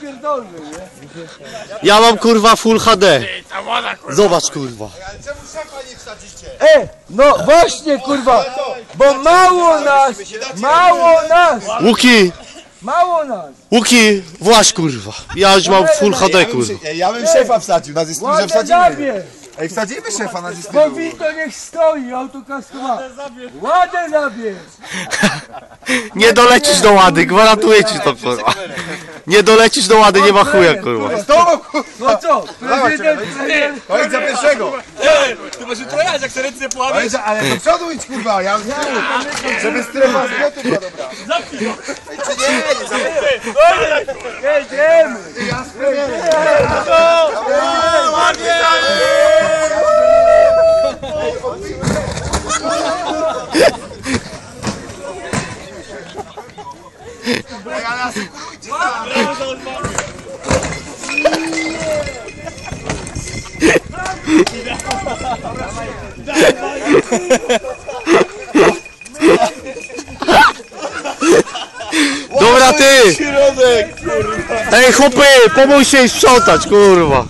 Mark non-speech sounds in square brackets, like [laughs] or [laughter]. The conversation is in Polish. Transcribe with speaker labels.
Speaker 1: pierdolny, nie?
Speaker 2: Ja mam kurwa Full HD. Zobacz kurwa.
Speaker 3: Czemu szefa nie wsadzicie?
Speaker 1: E, no właśnie kurwa, bo mało nas, mało nas,
Speaker 2: Łuki,
Speaker 1: mało nas.
Speaker 2: Łuki, właś kurwa. Ja już mam Full HD kurwa.
Speaker 3: Ej, ja bym szefa wsadził, nas jest wsadzimy.
Speaker 1: zabierz,
Speaker 3: Ej, wsadzimy szefa, nas jest
Speaker 1: bo Wito niech stoi, autokaskowa. Ładnie zabierz. [laughs]
Speaker 2: Nie dolecisz do łady, gwarantuję ci to kurwa. Nie dolecisz do łady, nie ma chuja kurwa.
Speaker 3: Z tobą, kurwa!
Speaker 1: No co, prezydent, prezydent,
Speaker 3: Chodź za pierwszego!
Speaker 4: Ty może to ja, jak sobie ręce połamię.
Speaker 3: Chodź za, ale do przodu idź, kurwa, ja z żeby strefa zlotu była dobra. Ej, Czy nie, nie zamknę.
Speaker 1: jedziemy.
Speaker 3: Ej, ale asekurujcie tam.
Speaker 2: Dobra ty!
Speaker 3: Środek!
Speaker 2: Ej chłopy, pomóż się sprzątać kurwa.